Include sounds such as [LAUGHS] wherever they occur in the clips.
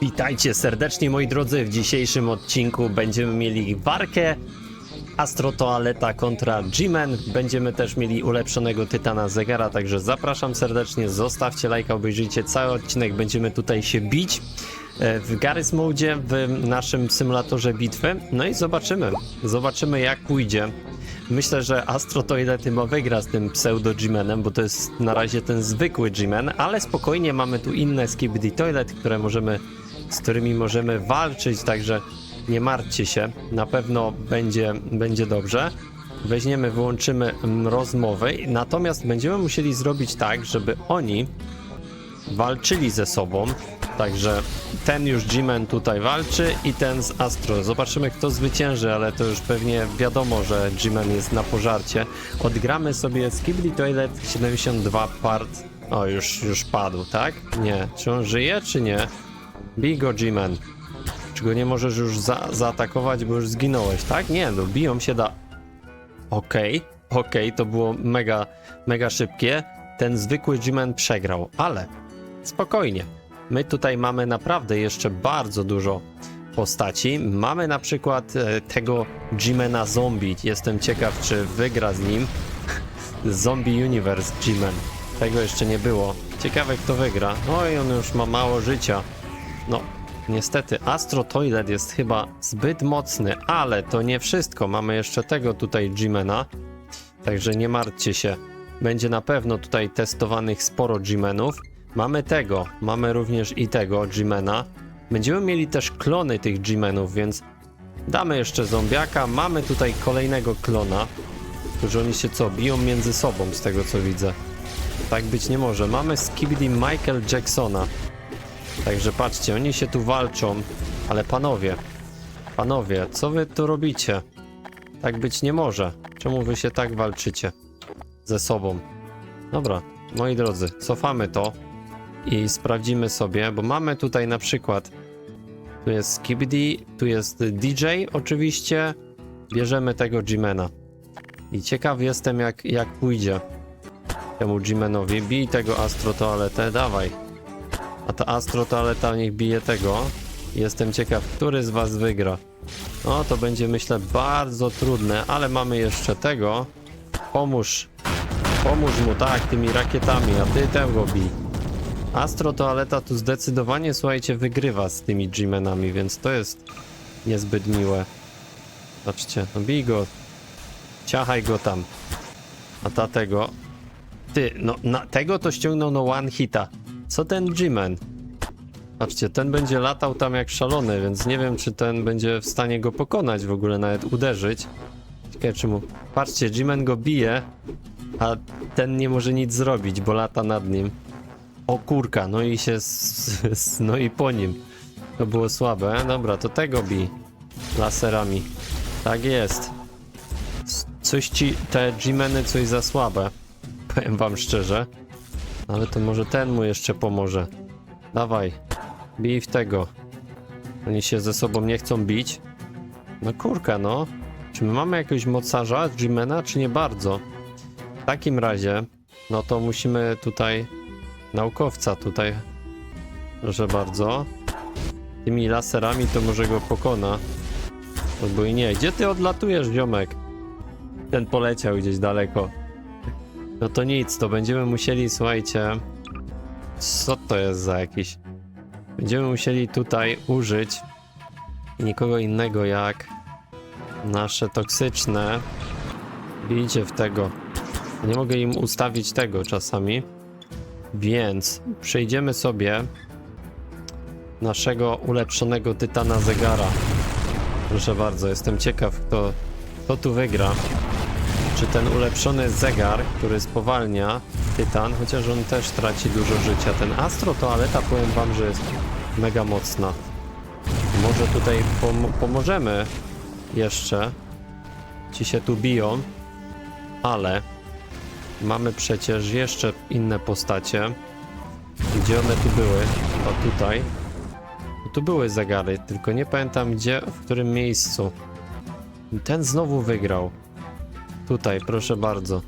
Witajcie serdecznie moi drodzy. W dzisiejszym odcinku będziemy mieli walkę Astrotoaleta kontra G-Man. Będziemy też mieli ulepszonego Tytana Zegara, także zapraszam serdecznie. Zostawcie lajka, obejrzyjcie cały odcinek. Będziemy tutaj się bić e, w Garry's Mode w naszym symulatorze bitwy. No i zobaczymy. Zobaczymy jak pójdzie. Myślę, że Astro Toilet chyba wygra z tym pseudo G-Manem, bo to jest na razie ten zwykły G-Man, ale spokojnie mamy tu inne Skibidi Toilet, które możemy, z którymi możemy walczyć, także nie martwcie się, na pewno będzie, będzie dobrze. Weźmiemy, wyłączymy rozmowy, natomiast będziemy musieli zrobić tak, żeby oni walczyli ze sobą. Także ten już G-Man tutaj walczy i ten z Astro. Zobaczymy kto zwycięży, ale to już pewnie wiadomo, że G-Man jest na pożarcie. Odgramy sobie Skibidi Toilet 72 part. O, już, już padł, tak? Nie. Czy on żyje, czy nie? Bij go G-Man. Czy go nie możesz już za zaatakować, bo już zginąłeś, tak? Nie, no biją się da... Okej, okej, to było mega, mega szybkie. Ten zwykły G-Man przegrał, ale spokojnie. My tutaj mamy naprawdę jeszcze bardzo dużo postaci. Mamy na przykład e, tego G-Mana Zombie. Jestem ciekaw, czy wygra z nim [LAUGHS] Zombie Universe G-Man. Tego jeszcze nie było. Ciekawe, kto wygra. Oj, on już ma mało życia. No, niestety, Astro Toilet jest chyba zbyt mocny, ale to nie wszystko. Mamy jeszcze tego tutaj G-Mana. Także nie martwcie się. Będzie na pewno tutaj testowanych sporo G-Menów. Mamy tego, mamy również i tego G-Mena. Będziemy mieli też klony tych G-Menów, więc damy jeszcze zombiaka. Mamy tutaj kolejnego klona, którzy oni się co, biją między sobą z tego co widzę. Tak być nie może. Mamy Skibidi Michael Jacksona. Także patrzcie, oni się tu walczą, ale panowie, panowie, co wy tu robicie? Tak być nie może. Czemu wy się tak walczycie ze sobą? Dobra, moi drodzy, cofamy to i sprawdzimy sobie, bo mamy tutaj na przykład tu jest Skibidi, tu jest DJ oczywiście, bierzemy tego G-Mana. I ciekaw jestem jak, jak pójdzie temu G-Manowi. Bij tego Astro Toaletę, dawaj. A ta Astro Toaleta niech bije tego. Jestem ciekaw, który z was wygra. No to będzie myślę bardzo trudne, ale mamy jeszcze tego. Pomóż. Pomóż mu, tak, tymi rakietami, a ty tego bij. Astro Toaleta tu zdecydowanie, słuchajcie, wygrywa z tymi G-Menami, więc to jest niezbyt miłe. Patrzcie, no bij go. Ciachaj go tam. A ta tego. Ty, no na, tego to ściągnął no one hita. Co ten G-Man? Patrzcie, ten będzie latał tam jak szalony, więc nie wiem, czy ten będzie w stanie go pokonać w ogóle, nawet uderzyć. Ciekawe czemu. Patrzcie, G-Man go bije, a ten nie może nic zrobić, bo lata nad nim. O kurka, no i się, no i po nim. To było słabe. Dobra, to tego bij. Laserami. Tak jest. Coś ci, te G-Meny coś za słabe. [LAUGHS] Powiem wam szczerze. Ale to może ten mu jeszcze pomoże. Dawaj. Bij w tego. Oni się ze sobą nie chcą bić. No kurka, no. Czy my mamy jakiegoś mocarza G-Mana, czy nie bardzo? W takim razie, no to musimy tutaj naukowca tutaj. Proszę bardzo. Tymi laserami to może go pokona. Albo i nie. Gdzie ty odlatujesz, ziomek? Ten poleciał gdzieś daleko. No to nic, to będziemy musieli, słuchajcie. Co to jest za jakiś. Będziemy musieli tutaj użyć nikogo innego jak nasze toksyczne. Bijcie w tego. Nie mogę im ustawić tego czasami. Więc przejdziemy sobie naszego ulepszonego tytana zegara. Proszę bardzo, jestem ciekaw, kto, kto tu wygra. Czy ten ulepszony zegar, który spowalnia tytan, chociaż on też traci dużo życia. Ten astro toaleta, powiem wam, że jest mega mocna. Może tutaj pom pomożemy jeszcze. Ci się tu biją, ale Mamy przecież jeszcze inne postacie. Gdzie one tu były? O tutaj. Tu były zegary, tylko nie pamiętam gdzie, w którym miejscu. Ten znowu wygrał. Tutaj, proszę bardzo.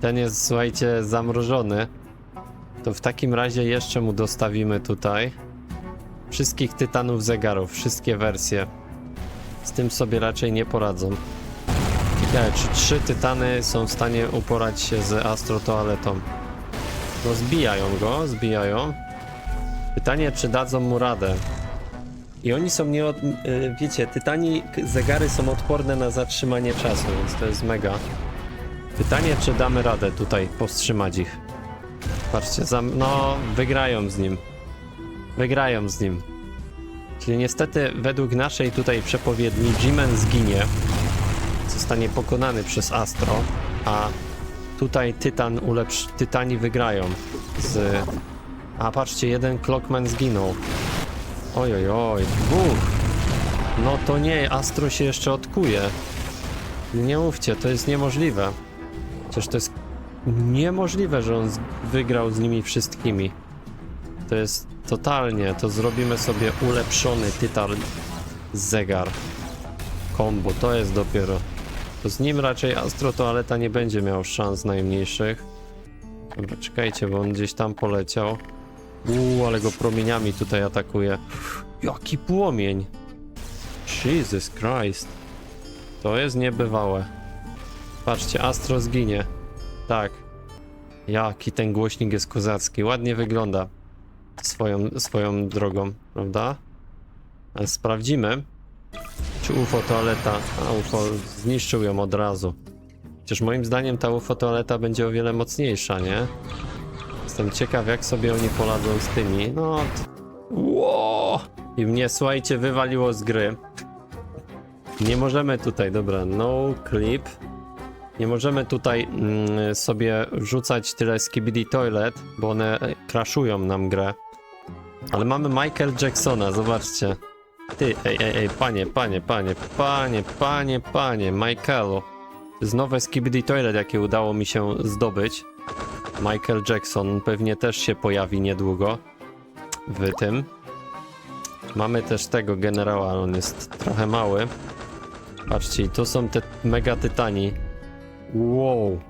Ten jest, słuchajcie, zamrożony. To w takim razie jeszcze mu dostawimy tutaj. wszystkich tytanów zegarów, wszystkie wersje. Z tym sobie raczej nie poradzą. Ciekawe, czy trzy tytany są w stanie uporać się z astrotoaletą? No zbijają go, zbijają. Pytanie, czy dadzą mu radę. I oni są nie... Y, Wiecie, tytani zegary są odporne na zatrzymanie czasu, więc to jest mega. Pytanie, czy damy radę tutaj powstrzymać ich. Patrzcie, no wygrają z nim. Wygrają z nim. Czyli niestety według naszej tutaj przepowiedni G-Man zginie. Zostanie pokonany przez Astro, a tutaj Tytan. Tytani wygrają z... A patrzcie, jeden Clockman zginął. Oj, oj, dwóch. No to nie, Astro się jeszcze odkuje. Nie mówcie, to jest niemożliwe. Przecież to jest niemożliwe, że on wygrał z nimi wszystkimi. To jest totalnie, to zrobimy sobie ulepszony tytan zegar. Combo, to jest dopiero. To z nim raczej Astro Toaleta nie będzie miał szans najmniejszych. Dobra, czekajcie, bo on gdzieś tam poleciał. Uuu, ale go promieniami tutaj atakuje. Jaki płomień! Jesus Christ. To jest niebywałe. Patrzcie, Astro zginie. Tak. Jaki ten głośnik jest kozacki. Ładnie wygląda. Swoją, swoją drogą, prawda? Sprawdzimy, czy UFO toaleta. A UFO zniszczył ją od razu. Chociaż moim zdaniem ta UFO toaleta będzie o wiele mocniejsza, nie? Jestem ciekaw, jak sobie oni poradzą z tymi. No. Ło! I mnie, słuchajcie, wywaliło z gry. Nie możemy tutaj, dobra, no clip. Nie możemy tutaj mm, sobie wrzucać tyle skibidi toilet, bo one crashują nam grę. Ale mamy Michael Jacksona, zobaczcie. Ty, ej, ej, ej, panie, panie, panie, panie, panie, panie, Michaelu. To nowe skibidi toilet, jakie udało mi się zdobyć. Michael Jackson pewnie też się pojawi niedługo w tym. Mamy też tego generała, on jest trochę mały. Patrzcie, tu są te mega tytani. Wow.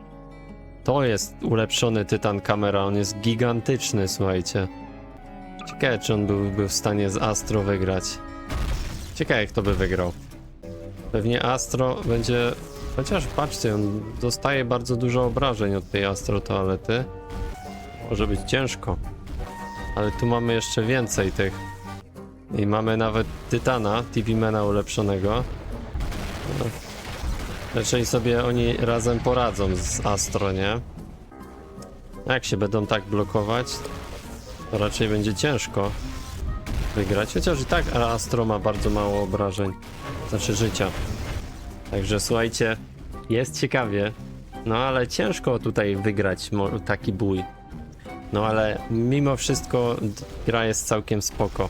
To jest ulepszony tytan kamera, on jest gigantyczny, słuchajcie. Ciekawe, czy on byłby w stanie z Astro wygrać. Ciekawe, kto by wygrał. Pewnie Astro będzie... Chociaż patrzcie, on dostaje bardzo dużo obrażeń od tej Astro toalety. Może być ciężko. Ale tu mamy jeszcze więcej tych. I mamy nawet Tytana, TV-Mana ulepszonego. No. Raczej sobie oni razem poradzą z Astro, nie? Jak się będą tak blokować, to raczej będzie ciężko wygrać. Chociaż i tak Astro ma bardzo mało obrażeń, znaczy życia. Także słuchajcie, jest ciekawie. No ale ciężko tutaj wygrać taki bój. No ale mimo wszystko gra jest całkiem spoko.